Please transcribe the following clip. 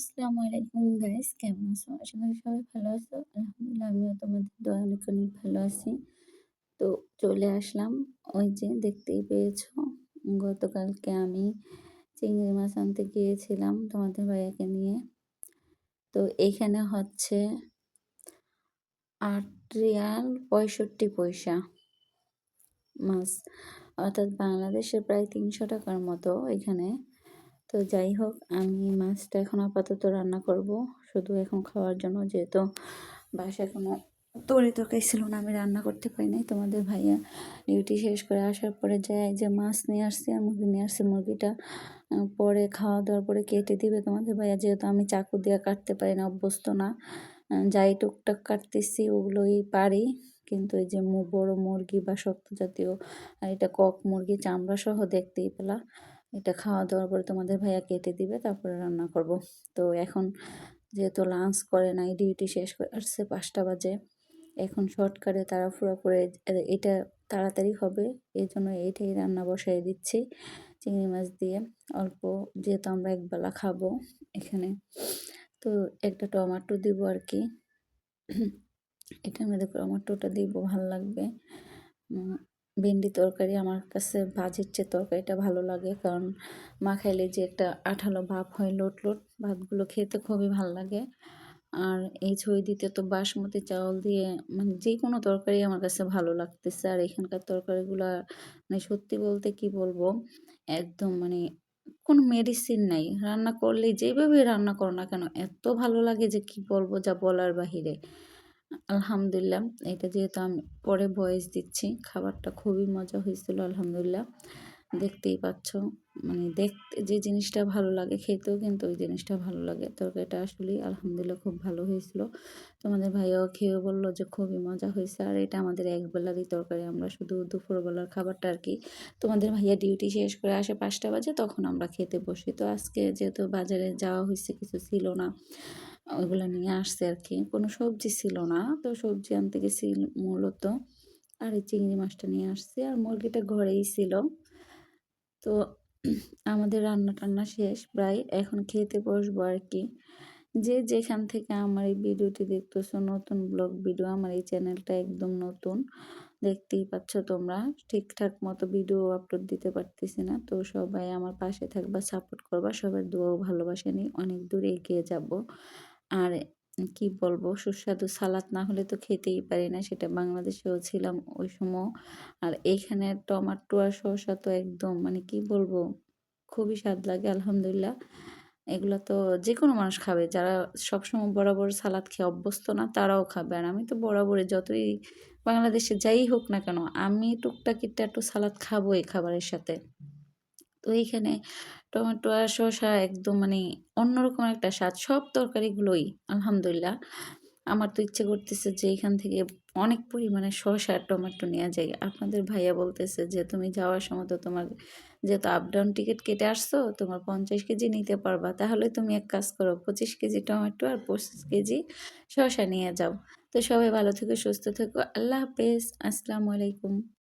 আসসালামু আলাইকুম গাইস কেমন আছো? আশা করি সবাই ভালো আছো। আলহামদুলিল্লাহ, আমিও তোমাদের দয়া অনেক ভালো আছি। তো চলে আসলাম। ওই যে দেখতেই পেয়েছ, গতকালকে আমি চিংড়ি মাছ আনতে গিয়েছিলাম তোমাদের ভাইয়াকে নিয়ে। তো এইখানে হচ্ছে আট রিয়াল পঁয়ষট্টি পয়সা মাছ। অর্থাৎ বাংলাদেশে প্রায় তিনশো টাকার মতো এখানে তো যাই হোক, আমি মাছটা এখন আপাতত রান্না করব। শুধু এখন খাওয়ার জন্য, যেহেতু বাসায় কোনো তরি তরকারি ছিল না, আমি রান্না করতে পারি নাই। তোমাদের ভাইয়া ডিউটি শেষ করে আসার পরে যায় যে মাছ নিয়ে আসছে আর মুরগি নিয়ে আসছে। মুরগিটা পরে খাওয়া দাওয়ার পরে কেটে দিবে তোমাদের ভাইয়া। যেহেতু আমি চাকু দিয়ে কাটতে পারি না, অভ্যস্ত না যাই টুকটাক কাটতেছি, ওগুলোই পারি। কিন্তু এই যে বড় মুরগি বা শক্ত জাতীয়, আর এটা কক মুরগি চামড়া সহ দেখতেই পেলা। এটা খাওয়া দাওয়ার পরে তোমাদের ভাইয়া কেটে দিবে, তারপরে রান্না করব। তো এখন যেহেতু লাঞ্চ করে নাই ডিউটি শেষ করে আসছে পাঁচটা বাজে, এখন শর্টকাটে তাড়াফুড়া করে এটা তাড়াতাড়ি হবে, এই জন্য এইটাই রান্না বসাই দিচ্ছি চিংড়ি মাছ দিয়ে। অল্প যেহেতু আমরা একবেলা খাব এখানে, তো একটা টমাটো দিব আর কি। এটার মধ্যে টমাটোটা দিব, ভালো লাগবে। ভেন্ডি তরকারি আমার কাছে ভাজির চেয়ে তরকারিটা ভালো লাগে। কারণ মাখাইলে যে একটা আঠালো ভাব হয়, লোট লোট ভাতগুলো খেতে খুবই ভালো লাগে। আর এই ছই দিতে তো বাসমতি চাউল দিয়ে মানে যে কোনো তরকারি আমার কাছে ভালো লাগতেছে। আর এখানকার তরকারিগুলো মানে সত্যি বলতে কি বলব, একদম মানে কোনো মেডিসিন নাই। রান্না করলে যেভাবে রান্না করো না কেন, এত ভালো লাগে যে কি বলব যা বলার বাহিরে। আলহামদুলিল্লাহ এটা যেহেতু আমি পরে ভয়েস দিচ্ছি, খাবারটা খুবই মজা হয়েছিল, আলহামদুলিল্লাহ। দেখতেই পাচ্ছ মানে দেখতে, যে জিনিসটা ভালো লাগে, খেতেও কিন্তু ওই জিনিসটা ভালো লাগে। তরকারিটা আসলেই আলহামদুলিল্লাহ খুব ভালো হয়েছিল। তোমাদের ভাইয়াও খেয়ে বলল যে খুবই মজা হয়েছে, আর এটা আমাদের একবেলারই তরকারি, আমরা শুধু দুপুরবেলার খাবারটা আর কি। তোমাদের ভাইয়া ডিউটি শেষ করে আসে পাঁচটা বাজে, তখন আমরা খেতে বসি। তো আজকে যেহেতু বাজারে যাওয়া হয়েছে, কিছু ছিল না। ওইগুলো নিয়ে আসছে আর কি কোনো সবজি ছিল না। তো সবজি আনতে গেছি মূলত। আর এই চিংড়ি মাছটা নিয়ে আসছি। আর মুরগিটা ঘরেই ছিল। তো আমাদের রান্না টান্না শেষ প্রায়। এখন খেতে বসবো আর কি যে যেখান থেকে আমার এই ভিডিওটি দেখতেছো, নতুন ব্লগ ভিডিও, আমার এই চ্যানেলটা একদম নতুন। দেখতেই পাচ্ছ তোমরা। ঠিকঠাক মতো ভিডিও আপলোড দিতে পারতেছি না। তো সবাই আমার পাশে থাকবা, সাপোর্ট করবা। সবার দোয়াও ভালোবাসা নিই অনেক দূর এগিয়ে যাব। আর কি বলব, সুস্বাদু সালাদ না হলে তো খেতেই পারি না, সেটা বাংলাদেশেও ছিলাম ওই সময় আর এইখানে টমাটো আর শসা তো একদম মানে কি বলব, খুবই স্বাদ লাগে, আলহামদুলিল্লাহ। এগুলো তো যে কোনো মানুষ খাবে, যারা সবসময় বরাবর সালাদ খেয়ে অভ্যস্ত না, তারাও খাবে। আর আমি তো বরাবরই, যতই বাংলাদেশে যাই হোক না কেন, আমি টুকটাকিটা একটু সালাদ খাব এই খাবারের সাথে। তো এইখানে টমেটো আর শসা একদম মানে অন্যরকম একটা স্বাদ, সব তরকারিগুলোই আলহামদুলিল্লাহ। আমার তো ইচ্ছে করতেছে যে এখান থেকে অনেক পরিমাণে শসা আর টমেটো নেওয়া যায়। আপনাদের ভাইয়া বলতেছে যে, তুমি যাওয়ার সময় তো তোমার যেহেতু আপ ডাউন টিকিট কেটে আসছো, তোমার পঞ্চাশ কেজি নিতে পারবা। তাহলে তুমি এক কাজ করো, পঁচিশ কেজি টমেটো আর পঁচিশ কেজি শসা নিয়ে যাও। তো সবাই ভালো থেকো, সুস্থ থেকো। আল্লাহ হাফেজ। আসসালামু আলাইকুম।